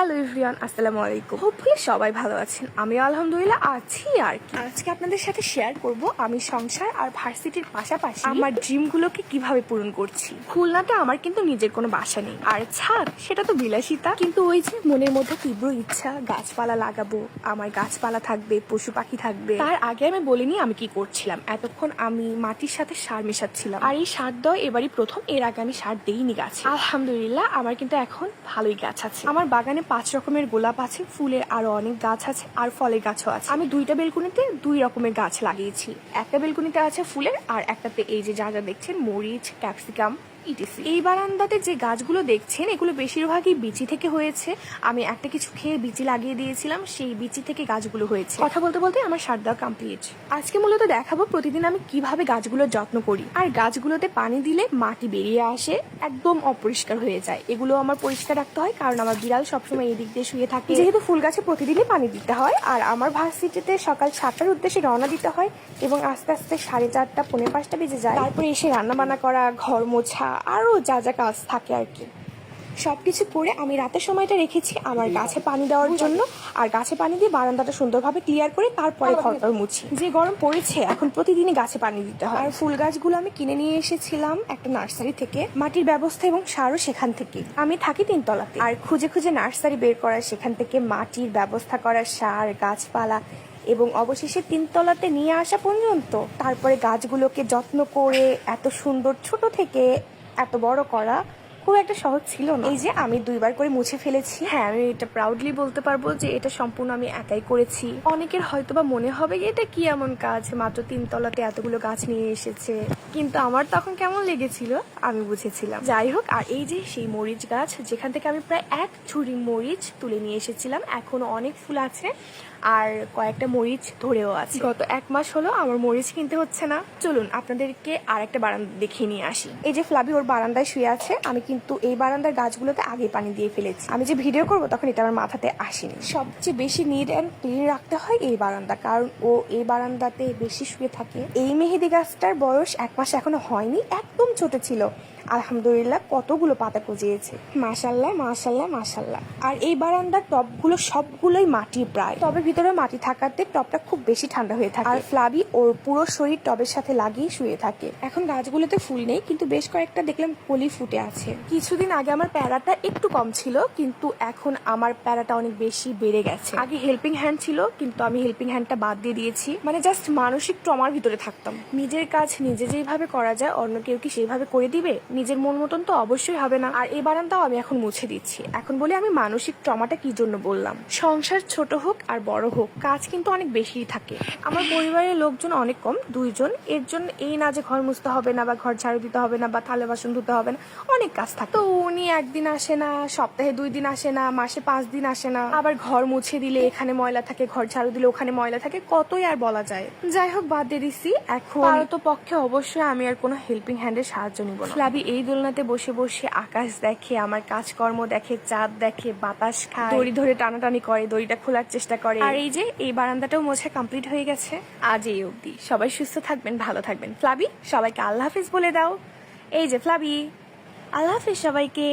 Everyone, আসসালামু আলাইকুম। Hopefully সবাই ভালো আছেন। আমি আলহামদুলিল্লাহ আছি আর কি। আজকে আপনাদের সাথে শেয়ার করব আমি সংসার আর ভার্সিটির পাশাপাশি আমার ড্রিমগুলোকে কীভাবে পূরণ করছি। খুলনাতে আমার কিন্তু নিজের কোনো বাসা নেই। আর ছাদ, সেটা তো বিলাসিতা। কিন্তু ওই যে মনের মধ্যে তীব্র ইচ্ছা, গাছপালা লাগাবো, আমার গাছপালা থাকবে, পশু পাখি থাকবে। তার আগে আমি বলিনি আমি কি করছিলাম। এতক্ষণ আমি মাটির সাথে সার মেশাচ্ছিলাম। আর এই সার দেওয়া এবারই প্রথম, এর আগে আমি সার দেইনি গাছ। আলহামদুলিল্লাহ, আমার কিন্তু এখন ভালোই গাছ আছে। আমার বাগানে পাঁচ রকমের গোলাপ আছে, ফুলের আরও অনেক গাছ আছে আর ফলের গাছও আছে। আমি দুইটা বেলকুনিতে দুই রকমের গাছ লাগিয়েছি। একটা বেলকুনিতে আছে ফুলের আর একটাতে এই যে যা যা দেখছেন মরিচ, ক্যাপসিকাম। ইটিসি। এই বারান্দাতে যে গাছগুলো দেখছেন, এগুলো বেশিরভাগই বিচি থেকে হয়েছে। আমি একটা কিছু খেয়ে বিচি লাগিয়ে দিয়েছিলাম, সেই বিচি থেকে গাছগুলো হয়েছে। কথা বলতে বলতে আমার সার দেওয়া কমপ্লিট আজকে মূলত দেখাবো প্রতিদিন আমি কীভাবে গাছগুলোর যত্ন করি। আর গাছগুলোতে পানি দিলে মাটি বেরিয়ে আসে, একদম অপরিষ্কার হয়ে যায়। এগুলো আমার পরিষ্কার রাখতে হয়, কারণ আমার বিড়াল সবসময় এই দিক দিয়ে শুয়ে থাকে। যেহেতু ফুল গাছে প্রতিদিনই পানি দিতে হয়, আর আমার ভার্সিটিতে সকাল সাতটার উদ্দেশ্যে রওনা দিতে হয়, এবং আস্তে আস্তে সাড়ে চারটা, পৌনে পাঁচটা বেজে যায়। তারপরে এসে রান্না বান্না করা, ঘর মোছা আরও যা যা কাজ থাকে আর কি। সব কিছু করে আমি রাতের সময়টা রেখেছি আমার গাছে পানি দেওয়ার জন্য আর গাছে পানি দিয়ে বারান্দাটা সুন্দরভাবে ক্লিয়ার করে তারপরে ঘরটা মুছি। যে গরম পড়েছে এখন প্রতিদিনই গাছে পানি দিতে হয়। আর ফুল গাছগুলো আমি কিনে নিয়ে এসেছিলাম একটা নার্সারি থেকে। মাটির ব্যবস্থা এবং সারও সেখান থেকে। আমি থাকি তিনতলাতে। আর খুঁজে খুঁজে নার্সারি বের করা সেখান থেকে মাটির ব্যবস্থা করা সার গাছপালা এবং অবশেষে তিনতলাতে নিয়ে আসা পর্যন্ত তারপরে গাছগুলোকে যত্ন করে এত সুন্দর ছোট থেকে এত বড় করা খুব একটা সহজ ছিল না। এই যে আমি দুইবার করে মুছে ফেলেছি। হ্যাঁ আমি এটা প্রাউডলি বলতে পারব যে এটা সম্পূর্ণ আমি একাই করেছি। অনেকের হয়তো বা মনে হবে এটা কি এমন কাজ মাত্র তিনতলাতে এতগুলো গাছ নিয়ে এসেছে। কিন্তু আমার তখন কেমন লেগেছিল আমি বুঝেছিলাম। যাই হোক আর এই যে সেই মরিচ গাছ যেখান থেকে আমি প্রায় এক ঝুড়ি মরিচ তুলে নিয়ে এসেছিলাম এখনও অনেক ফুল আছে আর কয়েকটা মরিচ ধরেও আছে। গত এক মাস হলো আমার মরিচ কিনতে হচ্ছে না। চলুন আপনাদেরকে আর একটা বারান্দা দেখিয়ে নিয়ে আসি। এই যে ফ্লাবি ওর বারান্দায় শুয়ে আছে আমি কিন্তু এই বারান্দার গাছগুলোতে আগে পানি দিয়ে ফেলেছি। আমি যে ভিডিও করব তখন এটা আমার মাথাতে আসেনি। সবচেয়ে বেশি নিড অ্যান্ড ক্লিন রাখতে হয় এই বারান্দা, কারণ ও এই বারান্দাতে বেশি শুয়ে থাকে। এই মেহেদি গাছটার বয়স এক মাস এখনও হয়নি, একদম ছোট ছিল। আলহামদুলিল্লাহ, কতগুলো পাতা গজিয়েছে মাশাল্লাহ মাশাল্লাহ মাশাল্লাহ। আর এই বারান্দার টবগুলো সবগুলোই মাটি প্রায়। টবের ভিতরে মাটি থাকাতে টবটা খুব বেশি ঠান্ডা হয়ে থাকে। আর ফ্লাবি ওর পুরো শরীর টবের সাথে লাগিয়ে শুয়ে থাকে। এখন গাছগুলোতে ফুল নেই, কিন্তু বেশ কয়েকটা দেখলাম কলি ফুটে আছে। কিছুদিন আগে আমার প্যারাটা একটু কম ছিল, কিন্তু এখন আমার প্যারাটা অনেক বেশি বেড়ে গেছে। আগে হেল্পিং হ্যান্ড ছিল, কিন্তু আমি হেল্পিং হ্যান্ডটা বাদ দিয়ে দিয়েছি। মানে জাস্ট মানসিক ট্রমার ভিতরে থাকতাম। নিজের কাজ নিজে যেভাবে করা যায়, অন্য কেউ কি সেইভাবে করে দিবে? নিজের মন মতন তো অবশ্যই হবে না। আর এই বারান্দাও আমি এখন মুছে দিচ্ছি। এখন বলি আমি মানসিক ট্রমাটা কি জন্য বললাম? সংসার ছোট হোক আর বড় হোক, কাজ কিন্তু অনেক বেশিই থাকে। আমার পরিবারের লোকজন অনেক কম, দুইজন। এর জন্য এই না যে ঘর মুছতে হবে না বা ঘর ঝাড়ু দিতে হবে না বা থালে বাসন ধুতে হবে না, অনেক কাজ থাকে। তো উনি একদিন আসে না, সপ্তাহে দুই দিন আসে না, মাসে পাঁচ দিন আসে না। আবার ঘর মুছে দিলে এখানে ময়লা থাকে, ঘর ঝাড়ু দিলে ওখানে ময়লা থাকে, কতই আর বলা যায়। যাই হোক, বাদ দিয়ে দিছি। এখন পারত পক্ষে অবশ্যই আমি আর কোনো হেল্পিং হ্যান্ডের সাহায্য নিব না। এই দোলনাতে বসে বসে আকাশ দেখে আমার কাজকর্ম দেখে চাঁদ দেখে বাতাস খায়। দড়ি ধরে টানাটানি করে দড়িটা খোলার চেষ্টা করে। আর এই যে এই বারান্দাটাও মোছা কমপ্লিট হয়ে গেছে। আজ এই অবধি। সবাই সুস্থ থাকবেন ভালো থাকবেন। ফ্লাবি সবাইকে আল্লাহ হাফিজ বলে দাও। এই যে ফ্লাবি। আল্লাহ হাফিজ সবাইকে।